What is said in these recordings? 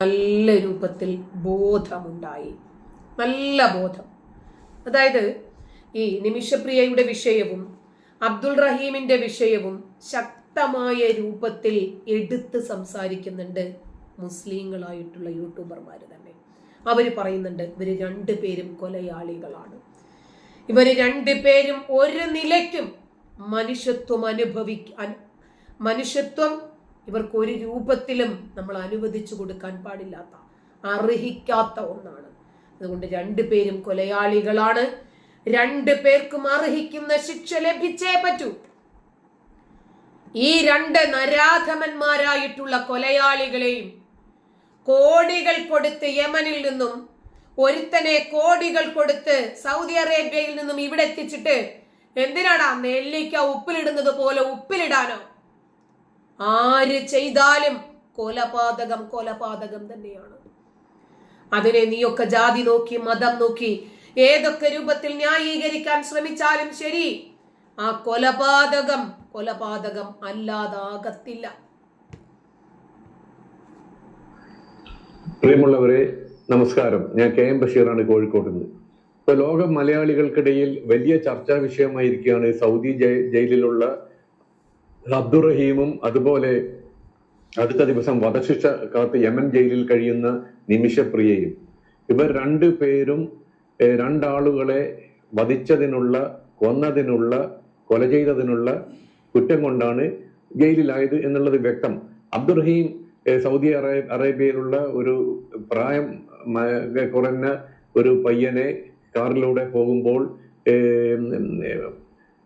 നല്ല രൂപത്തിൽ ബോധമുണ്ടായി. നല്ല ബോധം. അതായത് ഈ നിമിഷപ്രിയയുടെ വിഷയവും അബ്ദുൾ റഹീമിന്റെ വിഷയവും ശക്തമായ രൂപത്തിൽ എടുത്ത് സംസാരിക്കുന്നുണ്ട് മുസ്ലിങ്ങളായിട്ടുള്ള യൂട്യൂബർമാർ തന്നെ. അവർ പറയുന്നുണ്ട് ഇവർ രണ്ടുപേരും കൊലയാളികളാണ്. ഇവർ രണ്ടുപേരും ഒരു നിലയ്ക്കും മനുഷ്യത്വം അനുഭവിക്കാൻ മനുഷ്യത്വം ഇവർക്ക് ഒരു രൂപത്തിലും നമ്മൾ അനുവദിച്ചു കൊടുക്കാൻ പാടില്ലാത്ത അർഹിക്കാത്ത ഒന്നാണ്. അതുകൊണ്ട് രണ്ടു പേരും കൊലയാളികളാണ്. രണ്ടു പേർക്കും അർഹിക്കുന്ന ശിക്ഷ ലഭിച്ചേ പറ്റൂ. ഈ രണ്ട് നരാധമന്മാരായിട്ടുള്ള കൊലയാളികളെയും കോടികൾ കൊടുത്ത് യമനിൽ നിന്നും ഒരുത്തനെ കോടികൾ കൊടുത്ത് സൗദി അറേബ്യയിൽ നിന്നും ഇവിടെ എത്തിച്ചിട്ട് എന്തിനാടാ നെല്ലിക്ക ഉപ്പിലിടുന്നത് പോലെ ഉപ്പിലിടാനോ? ആര് ചെയ്താലും കൊലപാതകം കൊലപാതകം തന്നെയാണ്. അതിനെ നീയൊക്കെ ജാതി നോക്കി മതം നോക്കി ഏതൊക്കെ രൂപത്തിൽ ന്യായീകരിക്കാൻ ശ്രമിച്ചാലും ശരി ആ കൊലപാതകം കൊലപാതകം അല്ലാതാകത്തില്ല. പ്രിയമുള്ളവരെ നമസ്കാരം. ഞാൻ കെ എം ബഷീറാണ് കോഴിക്കോട് നിന്ന്. ഇപ്പൊ ലോക മലയാളികൾക്കിടയിൽ വലിയ ചർച്ചാ വിഷയമായിരിക്കുകയാണ് സൗദി ജയിലിലുള്ള അബ്ദുറഹീമും അതുപോലെ അടുത്ത ദിവസം വധശിക്ഷ കാത്ത് യമൻ ജയിലിൽ കഴിയുന്ന നിമിഷപ്രിയയും. ഇവർ രണ്ടു പേരും രണ്ടാളുകളെ വധിച്ചതിനുള്ള കൊന്നതിനുള്ള കൊല ചെയ്തതിനുള്ള കുറ്റം കൊണ്ടാണ് ജയിലിലായത് എന്നുള്ളത് വ്യക്തം. അബ്ദുറഹീം സൗദി അറേ- അറേബ്യയിലുള്ള ഒരു പ്രായം കുറഞ്ഞ ഒരു പയ്യനെ കാറിലൂടെ പോകുമ്പോൾ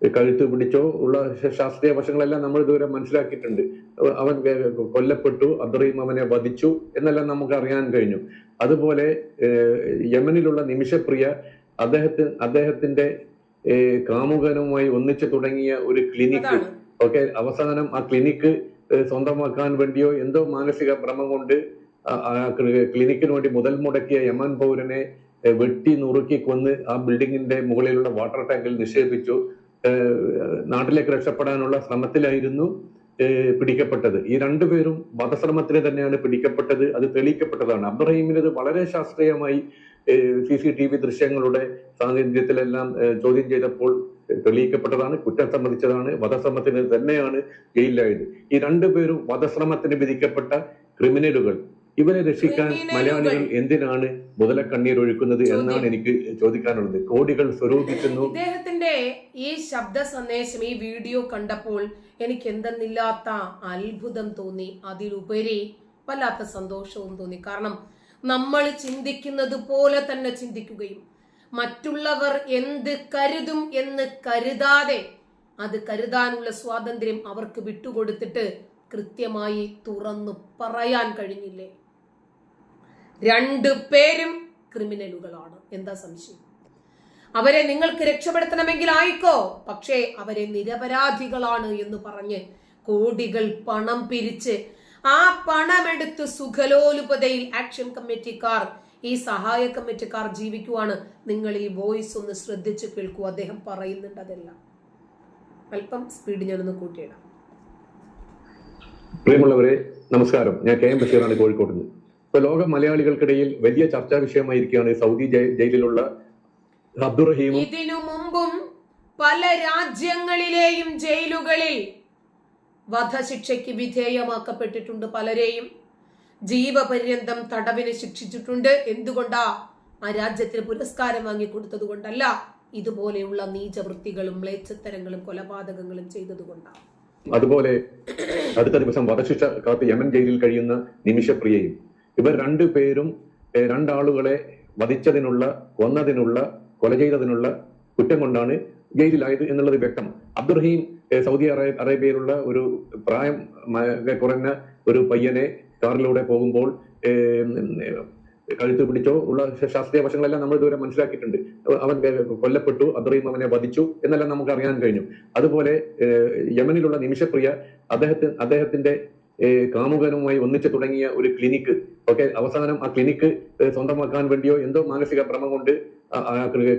കഴുത്ത് പിടിച്ചോ ഉള്ള ശാസ്ത്രീയ വശങ്ങളെല്ലാം നമ്മൾ ഇതുവരെ മനസ്സിലാക്കിയിട്ടുണ്ട്. അവൻ കൊല്ലപ്പെട്ടു അത്രയും അവനെ വധിച്ചു എന്നെല്ലാം നമുക്ക് അറിയാൻ കഴിഞ്ഞു. അതുപോലെ യമനിലുള്ള നിമിഷപ്രിയ അദ്ദേഹത്തിന് അദ്ദേഹത്തിന്റെ കാമുകനുമായി ഒന്നിച്ചു തുടങ്ങിയ ഒരു ക്ലിനിക്ക് ഓക്കെ അവസാനം ആ ക്ലിനിക്ക് സ്വന്തമാക്കാൻ വേണ്ടിയോ എന്തോ മാനസിക ഭ്രമം കൊണ്ട് ക്ലിനിക്കിന് വേണ്ടി മുതൽ മുടക്കിയ യമൻ പൗരനെ വെട്ടി നുറുക്കി കൊന്ന് ആ ബിൽഡിങ്ങിന്റെ മുകളിലുള്ള വാട്ടർ ടാങ്കിൽ നിക്ഷേപിച്ചു. നാട്ടിലേക്ക് രക്ഷപ്പെടാനുള്ള ശ്രമത്തിലായിരുന്നു പിടിക്കപ്പെട്ടത്. ഈ രണ്ടുപേരും വധശ്രമത്തിന് തന്നെയാണ് പിടിക്കപ്പെട്ടത് അത് തെളിയിക്കപ്പെട്ടതാണ്. അബ്രഹീമിനത് വളരെ ശാസ്ത്രീയമായി സി സി ടി വി ദൃശ്യങ്ങളുടെ സാന്നിധ്യത്തിലെല്ലാം ചോദ്യം ചെയ്തപ്പോൾ തെളിയിക്കപ്പെട്ടതാണ് കുറ്റം സമ്മതിച്ചതാണ് വധശ്രമത്തിന് തന്നെയാണ് ജയിലിലായത്. ഈ രണ്ടുപേരും വധശ്രമത്തിന് വിധിക്കപ്പെട്ട ക്രിമിനലുകൾ. ഇവരെ രക്ഷിക്കാൻ. മലയാളികൾ എന്തിനാണ് മുതലക്കണ്ണീർ ഒഴുക്കുന്നത് എന്നാണ് എനിക്ക് ചോദിക്കാനുള്ളത്. കോടികൾ സ്വരൂപിക്കുന്നു. ഈ ശബ്ദ സന്ദേശം ഈ വീഡിയോ കണ്ടപ്പോൾ എനിക്ക് എന്തെന്നില്ലാത്ത അത്ഭുതം തോന്നി. അതിലുപരി വല്ലാത്ത സന്തോഷവും തോന്നി. കാരണം നമ്മൾ ചിന്തിക്കുന്നത് പോലെ തന്നെ ചിന്തിക്കുകയും മറ്റുള്ളവർ എന്ത് കരുതും എന്ന് കരുതാതെ അത് കരുതാനുള്ള സ്വാതന്ത്ര്യം അവർക്ക് വിട്ടുകൊടുത്തിട്ട് കൃത്യമായി തുറന്നു പറയാൻ കഴിഞ്ഞില്ലേ? രണ്ടു പേരും ക്രിമിനലുകളാണ്. എന്താ സംശയം? അവരെ നിങ്ങൾക്ക് രക്ഷപ്പെടുത്തണമെങ്കിൽ ആയിക്കോ. പക്ഷേ അവരെ നിരപരാധികളാണ് എന്ന് പറഞ്ഞ് കോടികൾ പണം പിരിച്ച് ആ പണമെടുത്ത് സുഖലോലുപതയിൽ ആക്ഷൻ കമ്മിറ്റിക്കാർ ഈ സഹായ കമ്മിറ്റിക്കാർ ജീവിക്കുവാണ്. നിങ്ങൾ ഈ വോയിസ് ഒന്ന് ശ്രദ്ധിച്ച് കേൾക്കൂ. അദ്ദേഹം പറയുന്നുണ്ട് അതെല്ലാം. അല്പം സ്പീഡ് ഞാനൊന്ന് കൂട്ടിയിടാം. പ്രിയമുള്ളവരെ നമസ്കാരം. ഞാൻ കെ എം ബഷീറാണ് കോഴിക്കോട് നിന്ന്. ഇപ്പൊ ലോക മലയാളികൾക്കിടയിൽ വലിയ ചർച്ചാ വിഷയമായിരിക്കുകയാണ് സൗദി ജയിലിലുള്ള അബ്ദുറഹീമും ഇതിനു മുമ്പും പല രാജ്യങ്ങളിലെയും ജയിലുകളിൽ വധശിക്ഷയ്ക്ക് വിധേയമാക്കപ്പെട്ടിട്ടുണ്ട് പലരെയും. ജീവപര്യന്തം തടവിന് ശിക്ഷിച്ചിട്ടുണ്ട്. എന്തുകൊണ്ടാ ആ രാജ്യത്തിന് പുരസ്കാരം വാങ്ങിക്കൊടുത്തത് കൊണ്ടല്ല? ഇതുപോലെയുള്ള നീചവൃത്തികളും മ്ലേച്ഛത്തരങ്ങളും കൊലപാതകങ്ങളും ചെയ്തതുകൊണ്ടാണ് അതുപോലെ അടുത്ത ദിവസം വധശിക്ഷ കാത്ത് യമൻ ജയിലിൽ കഴിയുന്ന നിമിഷപ്രിയയും. ഇവർ രണ്ടു പേരും രണ്ടാളുകളെ വധിച്ചതിനുള്ള കൊന്നതിനുള്ള കൊല ചെയ്തതിനുള്ള കുറ്റം കൊണ്ടാണ് ജയിലിലായത് എന്നുള്ളത് വ്യക്തം അബ്ദുറഹീം സൗദി അറേ- അറേബ്യയിലുള്ള ഒരു പ്രായം കുറഞ്ഞ ഒരു പയ്യനെ കാറിലൂടെ പോകുമ്പോൾ കഴുത്ത് പിടിച്ചോ ഉള്ള ശാസ്ത്രീയ വശങ്ങളെല്ലാം നമ്മൾ ഇതുവരെ മനസ്സിലാക്കിയിട്ടുണ്ട്. അവൻ കൊല്ലപ്പെട്ടു അബ്ദുറഹീം അവനെ വധിച്ചു എന്നെല്ലാം നമുക്ക് അറിയാൻ കഴിഞ്ഞു. അതുപോലെ യമനിലുള്ള നിമിഷപ്രിയ അദ്ദേഹത്തിന് അദ്ദേഹത്തിന്റെ കാമുകനുമായി ഒന്നിച്ചു തുടങ്ങിയ ഒരു ക്ലിനിക്ക്. ഓക്കെ അവസാനം ആ ക്ലിനിക്ക് സ്വന്തമാക്കാൻ വേണ്ടിയോ എന്തോ മാനസിക ഭ്രമം കൊണ്ട്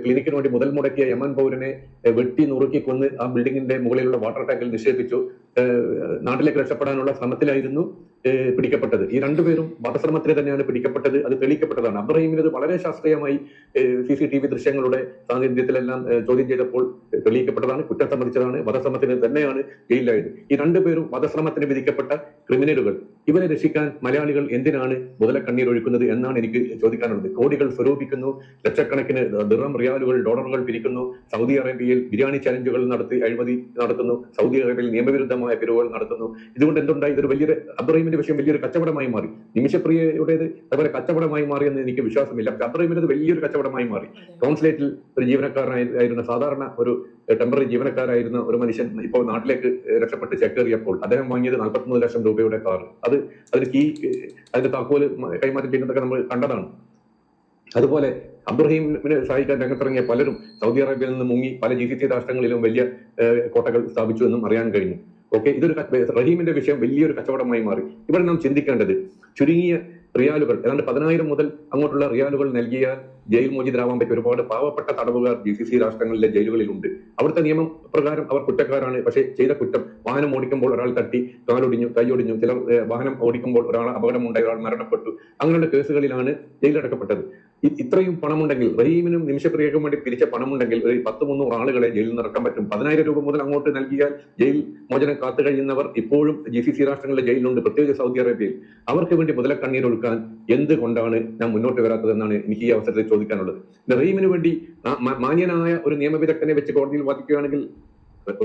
ക്ലിനിക്കിന് വേണ്ടി മുതൽ മുടക്കിയ യമൻ പൗരനെ വെട്ടി നുറുക്കി കൊന്ന് ആ ബിൽഡിങ്ങിന്റെ മുകളിലുള്ള വാട്ടർ ടാങ്കിൽ നിക്ഷേപിച്ചു. നാട്ടിലേക്ക് രക്ഷപ്പെടാനുള്ള ശ്രമത്തിലായിരുന്നു പിടിക്കപ്പെട്ടത്. ഈ രണ്ടുപേരും വധശ്രമത്തിന് തന്നെയാണ് പിടിക്കപ്പെട്ടത്. അത് തെളിയിക്കപ്പെട്ടതാണ്. അബ്രഹീമിന് അത് വളരെ ശാസ്ത്രീയമായി സി സി ടി വി ദൃശ്യങ്ങളുടെ സാന്നിധ്യത്തിലെല്ലാം ചോദ്യം ചെയ്തപ്പോൾ തെളിയിക്കപ്പെട്ടതാണ് കുറ്റം സമ്മതിച്ചതാണ് വധശ്രമത്തിന് തന്നെയാണ് ജയിലിലായത് ഈ രണ്ടുപേരും വധശ്രമത്തിന് വിധിക്കപ്പെട്ട ക്രിമിനലുകൾ. ഇവരെ രക്ഷിക്കാൻ മലയാളികൾ എന്തിനാണ് മുതല ഒഴുക്കുന്നത് എന്നാണ് എനിക്ക് ചോദിക്കാനുള്ളത്. കോടികൾ സ്വരൂപിക്കുന്നു ലക്ഷക്കണക്കിന് ദിറം റിയാലുകൾ ഡോളറുകൾ പിരിക്കുന്നു സൗദി അറേബ്യയിൽ ബിരിയാണി ചലഞ്ചുകൾ നടത്തി അഴിമതി നടത്തുന്നു സൗദി അറേബ്യയിൽ നിയമവിരുദ്ധമായ പിരിവുകൾ നടത്തുന്നു. ഇതുകൊണ്ട് എന്തുണ്ടായി? ഇതൊരു വലിയൊരു അബ്രഹീമിന്റെ വിഷയം വലിയൊരു കച്ചവടമായി മാറി. നിമിഷപ്രിയയുടേത് അതുപോലെ കച്ചവടമായി മാറി എന്ന് എനിക്ക് വിശ്വാസമില്ല. അബ്രഹീമിനത് വലിയൊരു കച്ചവടമായി മാറി. കോൺസുലേറ്റിൽ ഒരു ജീവനക്കാരനായിരുന്ന സാധാരണ ഒരു ടെമ്പററി ജീവനക്കാരായിരുന്ന ഒരു മനുഷ്യൻ ഇപ്പോൾ നാട്ടിലേക്ക് രക്ഷപ്പെട്ട് ചെക്കേറിയപ്പോൾ അദ്ദേഹം വാങ്ങിയത് നാൽപ്പത്തിമൂന്ന് ലക്ഷം രൂപയുടെ കാർ. അത് അതിന് കീ അതിന്റെ താക്കോൽ കൈമാറ്റം ചെയ്യുന്നതൊക്കെ നമ്മൾ കണ്ടതാണ്. അതുപോലെ അബ്രഹീമിന് സഹായിക്കാൻ രംഗത്തിറങ്ങിയ പലരും സൗദി അറേബ്യയിൽ നിന്ന് മുങ്ങി പല ജി സി സി രാഷ്ട്രങ്ങളിലും വലിയ കോട്ടകൾ സ്ഥാപിച്ചു എന്നും അറിയാൻ കഴിഞ്ഞു. ഓക്കെ? ഇതൊരു റഹീമിന്റെ വിഷയം വലിയൊരു കച്ചവടമായി മാറി. ഇവിടെ നാം ചിന്തിക്കേണ്ടത് ചുരുങ്ങിയ റിയാലുകൾ ഏതാണ്ട് പതിനായിരം മുതൽ അങ്ങോട്ടുള്ള റിയാലുകൾ നൽകിയ ജയിൽ മോചിതരാവാൻ പറ്റിയ ഒരുപാട് പാവപ്പെട്ട തടവുകാർ ജി സി സി രാഷ്ട്രങ്ങളിലെ ജയിലുകളിലുണ്ട്. അവിടുത്തെ നിയമം പ്രകാരം അവർ കുറ്റക്കാരാണ് പക്ഷേ ചെയ്ത കുറ്റം വാഹനം ഓടിക്കുമ്പോൾ ഒരാൾ തട്ടി കാലൊടിഞ്ഞു കൈയൊടിഞ്ഞു ഏഹ്, വാഹനം ഓടിക്കുമ്പോൾ ഒരാൾ അപകടമുണ്ടായി ഒരാൾ മരണപ്പെട്ടു. അങ്ങനെയുള്ള കേസുകളിലാണ് ജയിലടക്കപ്പെട്ടത്. ഇത്രയും പണമുണ്ടെങ്കിൽ റഹീമിനും നിമിഷപ്രിയക്കും വേണ്ടി പിരിച്ച പണമുണ്ടെങ്കിൽ ഒരു പത്ത് മുന്നൂറ് ആളുകളെ ജയിലിൽ നിന്ന് ഇറക്കാൻ പറ്റും. പതിനായിരം രൂപ മുതൽ അങ്ങോട്ട് നൽകിയാൽ ജയിൽ മോചനം കാത്തു കഴിയുന്നവർ ഇപ്പോഴും ജി സി സി രാഷ്ട്രങ്ങളിലെ ജയിലിലുണ്ട് പ്രത്യേകിച്ച് സൗദി അറേബ്യയിൽ. അവർക്ക് വേണ്ടി മുതലക്കണ്ണീർ ഒഴുക്കാൻ എന്തുകൊണ്ടാണ് ഞാൻ മുന്നോട്ട് വരാത്തതെന്നാണ് എനിക്ക് ഈ അവസരത്തിൽ ചോദിക്കാനുള്ളത്. റഹീമിന് വേണ്ടി മാന്യനായ ഒരു നിയമവിദഗ്ധനെ വെച്ച് കോടതിയിൽ വാദിക്കുകയാണെങ്കിൽ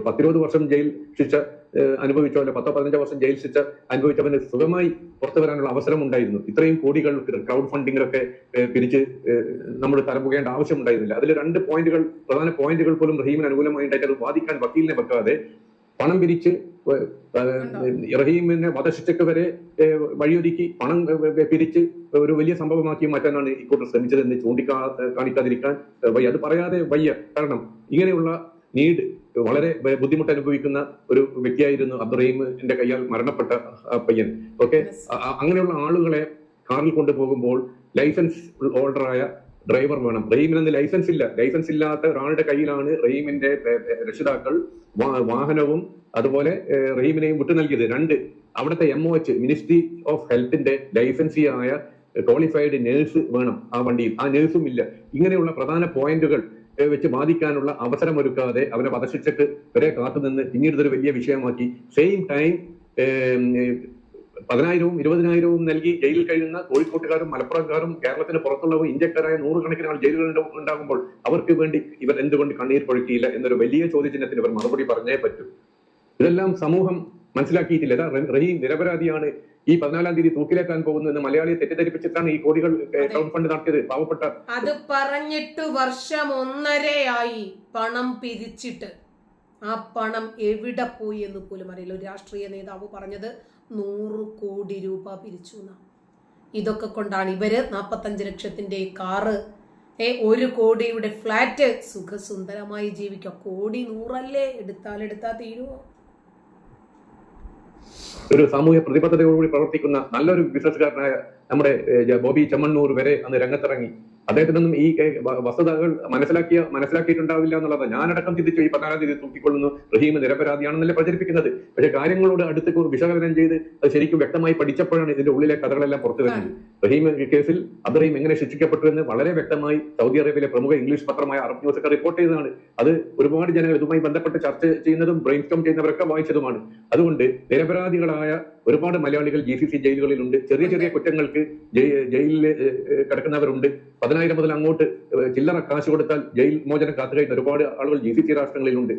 പത്തിരുപത് വർഷം ജയിൽ ശിക്ഷ ഏഹ്, അനുഭവിച്ചോ അല്ലെ പത്തോ പതിനഞ്ചോ വർഷം ജയിൽ ശിക്ഷ അനുഭവിച്ചവന് സുഖമായി പുറത്തു വരാനുള്ള അവസരം ഉണ്ടായിരുന്നു ഇത്രയും കോടികൾ ക്രൗഡ് ഫണ്ടിങ്ങിലൊക്കെ പിരിച്ച് നമ്മൾ തലമുകേണ്ട ആവശ്യമുണ്ടായിരുന്നില്ല. അതിൽ രണ്ട് പോയിന്റുകൾ പ്രധാന പോയിന്റുകൾ പോലും റഹീമിന് അനുകൂലമായി ഉണ്ടായിട്ട് അത് വാദിക്കാൻ വക്കീലിനെ വെക്കാതെ പണം പിരിച്ച് റഹീമിനെ വധശിക്ഷയ്ക്ക് വരെ വഴിയൊരുക്കി പണം പിരിച്ച് ഒരു വലിയ സംഭവമാക്കി മാറ്റാനാണ് ഇക്കൂട്ടർ ശ്രമിച്ചതെന്ന് ചൂണ്ടിക്കാ കാണിക്കാതിരിക്കാൻ വയ്യ. അത് പറയാതെ വയ്യ. കാരണം ഇങ്ങനെയുള്ള നീഡ് വളരെ ബുദ്ധിമുട്ട് അനുഭവിക്കുന്ന ഒരു വ്യക്തിയായിരുന്നു അബ്ദുറഹീമിന്റെ കയ്യാൽ മരണപ്പെട്ട പയ്യൻ. ഓക്കെ? അങ്ങനെയുള്ള ആളുകളെ കാറിൽ കൊണ്ടുപോകുമ്പോൾ ലൈസൻസ് ഹോൾഡറായ ഡ്രൈവർ വേണം. റഹീമിന് ലൈസൻസ് ഇല്ല. ലൈസൻസ് ഇല്ലാത്ത ഒരാളുടെ കയ്യിലാണ് റഹീമിന്റെ രക്ഷിതാക്കൾ വാഹനവും അതുപോലെ റഹീമിനെയും വിട്ടു നൽകിയത്. രണ്ട് അവിടുത്തെ M O H ministry of ഹെൽത്തിന്റെ ലൈസൻസിയായ ക്വാളിഫൈഡ് നേഴ്സ് വേണം ആ വണ്ടിയിൽ. ആ നേഴ്സും ഇല്ല. ഇങ്ങനെയുള്ള പ്രധാന പോയിന്റുകൾ വെച്ച് ബാധിക്കാനുള്ള അവസരം ഒരുക്കാതെ അവരെ വധശിക്ഷക്ക് വരെ കാത്തുനിന്ന് പിന്നീട് ഇതൊരു വലിയ വിഷയമാക്കി. സെയിം ടൈം പതിനായിരവും ഇരുപതിനായിരവും നൽകി ജയിലിൽ കഴിയുന്ന കോഴിക്കോട്ടുകാരും മലപ്പുറംകാരും കേരളത്തിന് പുറത്തുള്ളവരും ഇന്ത്യക്കാരായ നൂറുകണക്കിന് ആൾ ജയിലുകളിൽ ഉണ്ടാകുമ്പോൾ അവർക്ക് വേണ്ടി ഇവർ എന്തുകൊണ്ട് കണ്ണീർ പൊഴുക്കിയില്ല എന്നൊരു വലിയ ചോദ്യചിഹ്നത്തിന് ഇവർ മറുപടി പറഞ്ഞേ പറ്റൂ. ഇതെല്ലാം സമൂഹം മനസ്സിലാക്കിയിട്ടില്ല. റഹീം നിരപരാധിയാണ് ഈ പതിനാലാം തീയതി തൂക്കിലേക്കാൻ പോകുന്നത് മലയാളിയെ തെറ്റിദ്ധരിപ്പിച്ചിട്ടാണ് ഈ കോടികൾ ടൗൺ ഫണ്ട് നടത്തിയത്. പാവപ്പെട്ട അത് പറഞ്ഞിട്ട് വർഷം ഒന്നരയായി പണം പിരിച്ചിട്ട്. ആ പണം എവിടെ പോയി എന്ന് പോലും അറിയില്ല. ഒരു രാഷ്ട്രീയ നേതാവ് പറഞ്ഞത് നൂറ് കോടി രൂപ പിരിച്ചു എന്നാണ് ഇതൊക്കെ കൊണ്ടാണ് ഇവർ നാപ്പത്തഞ്ച് ലക്ഷത്തിന്റെ കാറ് ഏ ഒരു കോടിയുടെ ഫ്ലാറ്റ് സുഖസുന്ദരമായി ജീവിക്കുക. കോടി നൂറല്ലേ എടുത്താൽ എടുത്താൽ തീരുവോ? ഒരു സാമൂഹ്യ പ്രതിബദ്ധതയോടുകൂടി പ്രവർത്തിക്കുന്ന നല്ലൊരു ബിസിനസ്സുകാരനായ നമ്മുടെ ബോബി ചെമ്മണ്ണൂർ വരെ അന്ന് രംഗത്തിറങ്ങി. അദ്ദേഹത്തിനൊന്നും ഈ വസ്തുതകൾ മനസ്സിലാക്കിയ മനസ്സിലാക്കിയിട്ടുണ്ടാവില്ല എന്നുള്ളത് ഞാനടക്കം ചിന്തിച്ചു. ഈ പതിനാലാം തീയതി തൂക്കിക്കൊള്ളുന്നു. റഹീം നിരപരാധിയാണെന്നല്ലേ പ്രചരിപ്പിക്കുന്നത്. പക്ഷെ കാര്യങ്ങളോട് അടുത്ത് വിശകലനം ചെയ്ത് അത് ശരിക്കും വ്യക്തമായി പഠിച്ചപ്പോഴാണ് ഇതിന്റെ ഉള്ളിലെ കഥകളെല്ലാം പുറത്തു വരുന്നത്. റഹീം കേസിൽ അബ്ദുറഹീം എങ്ങനെ ശിക്ഷിക്കപ്പെട്ടു എന്ന് വളരെ വ്യക്തമായി സൗദി അറേബ്യയിലെ പ്രമുഖ ഇംഗ്ലീഷ് പത്രമായ അറബ് ന്യൂസ് ഒക്കെ റിപ്പോർട്ട് ചെയ്തതാണ്. അത് ഒരുപാട് ജനങ്ങൾ ഇതുമായി ബന്ധപ്പെട്ട് ചർച്ച ചെയ്യുന്നതും ബ്രെയിൻ സ്റ്റോം ചെയ്യുന്നവരൊക്കെ വായിച്ചതുമാണ്. അതുകൊണ്ട് നിരപരാധികളായ ഒരുപാട് മലയാളികൾ ജി സി സി ജയിലുകളിലുണ്ട്. ചെറിയ ചെറിയ കുറ്റങ്ങൾക്ക് ജയി- ജയിലിൽ കിടക്കുന്നവരുണ്ട്. പതിനായിരം മുതൽ അങ്ങോട്ട് ചില്ലറ കാശ് കൊടുത്താൽ ജയിൽ മോചനം കാത്തു കഴിയുന്ന ഒരുപാട് ആളുകൾ ജി സി സി രാഷ്ട്രങ്ങളിലുണ്ട്.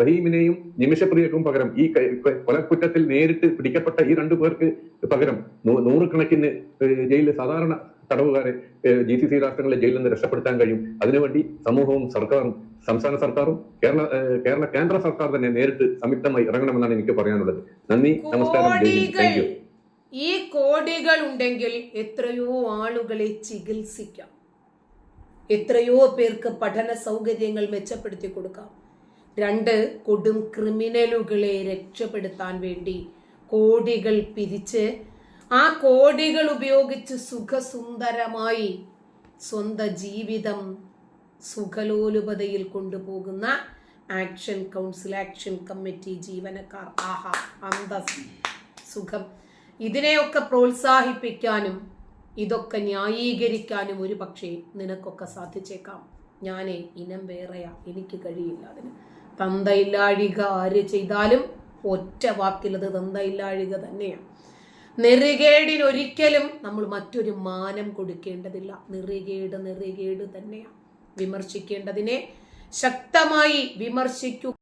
റഹീമിനെയും നിമിഷപ്രിയക്കും പകരം ഈ കൊലക്കുറ്റത്തിൽ നേരിട്ട് പിടിക്കപ്പെട്ട ഈ രണ്ടു പേർക്ക് പകരം നൂറുകണക്കിന് ജയിലിൽ സാധാരണ തടവുകാരെ ജി സി സി രാഷ്ട്രങ്ങളെ ജയിലിൽ നിന്ന് രക്ഷപ്പെടുത്താൻ കഴിയും. അതിനുവേണ്ടി സമൂഹവും സർക്കാരും സംസ്ഥാന സർക്കാരും കേരള കേരള കേന്ദ്ര സർക്കാർ തന്നെ നേരിട്ട് സംയുക്തമായി ഇറങ്ങണമെന്നാണ് എനിക്ക് പറയാനുള്ളത്. നന്ദി നമസ്കാരം. Thank you. ഈ കോടികൾ ഉണ്ടെങ്കിൽ എത്രയോ ആളുകളെ ചികിത്സിക്കാം. എത്രയോ പേർക്ക് പഠന സൗകര്യങ്ങൾ മെച്ചപ്പെടുത്തി കൊടുക്കാം. രണ്ട് കൊടും ക്രിമിനലുകളെ രക്ഷപ്പെടുത്താൻ വേണ്ടി കോടികൾ പിരിച്ച് ആ കോടികൾ ഉപയോഗിച്ച് സുഖസുന്ദരമായി സ്വന്തം ജീവിതം സുഖലോലുപതയിൽ കൊണ്ടുപോകുന്ന ആക്ഷൻ കൗൺസിൽ ആക്ഷൻ കമ്മിറ്റി ജീവനക്കാർ. ആഹാ അന്തസ് സുഖം. ഇതിനെയൊക്കെ പ്രോത്സാഹിപ്പിക്കാനും ഇതൊക്കെ ന്യായീകരിക്കാനും ഒരു പക്ഷേ നിനക്കൊക്കെ സാധിച്ചേക്കാം. ഞാനേ ഇനം വേറെയാ എനിക്ക് കഴിയില്ല അതിന്. തന്തയില്ലാഴിക ആര് ചെയ്താലും ഒറ്റ വാക്കിലത് തന്തയില്ലാഴിക തന്നെയാണ് നെറികേടിനൊരിക്കലും നമ്മൾ മറ്റൊരു മാനം കൊടുക്കേണ്ടതില്ല. നെറികേട് നെറികേട് തന്നെയാണ് വിമർശിക്കേണ്ടതിനെ ശക്തമായി വിമർശിക്കുക